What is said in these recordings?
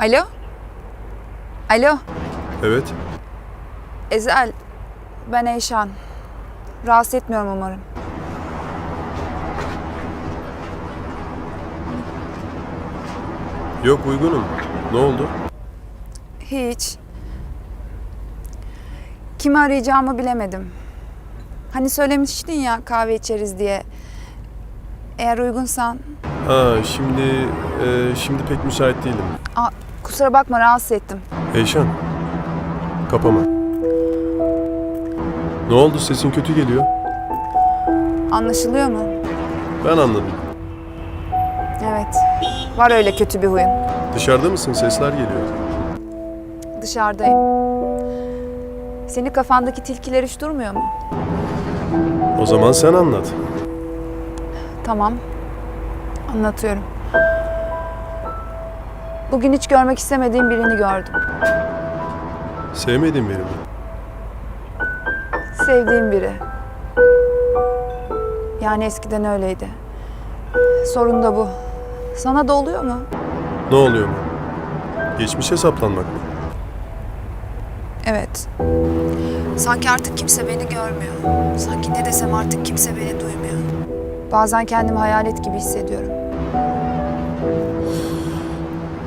Alo? Alo? Evet. Ezel, ben Eyşan. Rahatsız etmiyorum umarım. Yok uygunum. Ne oldu? Hiç. Kimi arayacağımı bilemedim. Hani söylemiştin ya kahve içeriz diye. Eğer uygunsan... Ha şimdi e, şimdi pek müsait değilim. Aa, kusura bakma rahatsız ettim. Eyşan. Kapama. Ne oldu sesin kötü geliyor? Anlaşılıyor mu? Ben anladım. Evet. Var öyle kötü bir huyun. Dışarıda mısın? Sesler geliyor. Dışarıdayım. Senin kafandaki tilkiler hiç durmuyor mu? O zaman sen anlat. Tamam. Anlatıyorum. Bugün hiç görmek istemediğim birini gördüm. Sevmedin beni mi? Sevdiğim biri. Yani eskiden öyleydi. Sorun da bu. Sana da oluyor mu? Ne oluyor mu? Geçmişe saplanmak mı? Evet. Sanki artık kimse beni görmüyor. Sanki ne desem artık kimse beni duymuyor. Bazen kendimi hayalet gibi hissediyorum.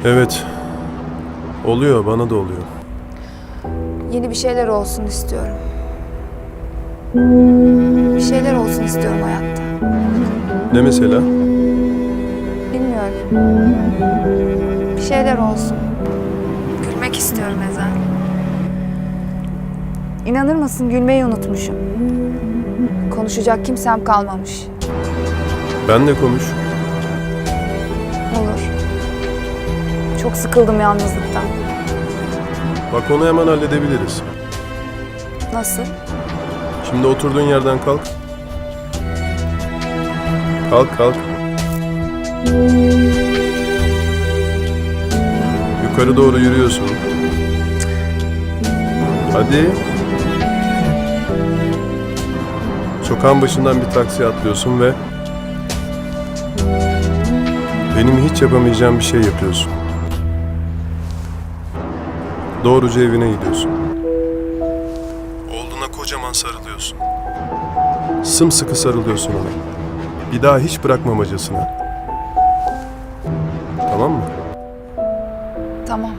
Evet. Oluyor, bana da oluyor. Yeni bir şeyler olsun istiyorum. Bir şeyler olsun istiyorum hayatta. Ne mesela? Bilmiyorum. Bir şeyler olsun. Gülmek istiyorum Ezel. İnanır mısın gülmeyi unutmuşum. Konuşacak kimsem kalmamış. Ben de konuş. Çok sıkıldım yalnızlıktan. Bak onu hemen halledebiliriz. Nasıl? Şimdi oturduğun yerden kalk. Kalk kalk. Yukarı doğru yürüyorsun. Hadi. Sokağın başından bir taksiye atlıyorsun ve benim hiç yapamayacağım bir şey yapıyorsun. Doğruca evine gidiyorsun. Oğluna kocaman sarılıyorsun. Sımsıkı sarılıyorsun ona. Bir daha hiç bırakmamacasına. Tamam mı? Tamam.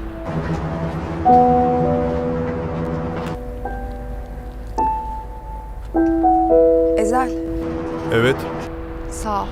Ezel, Evet. sağ ol.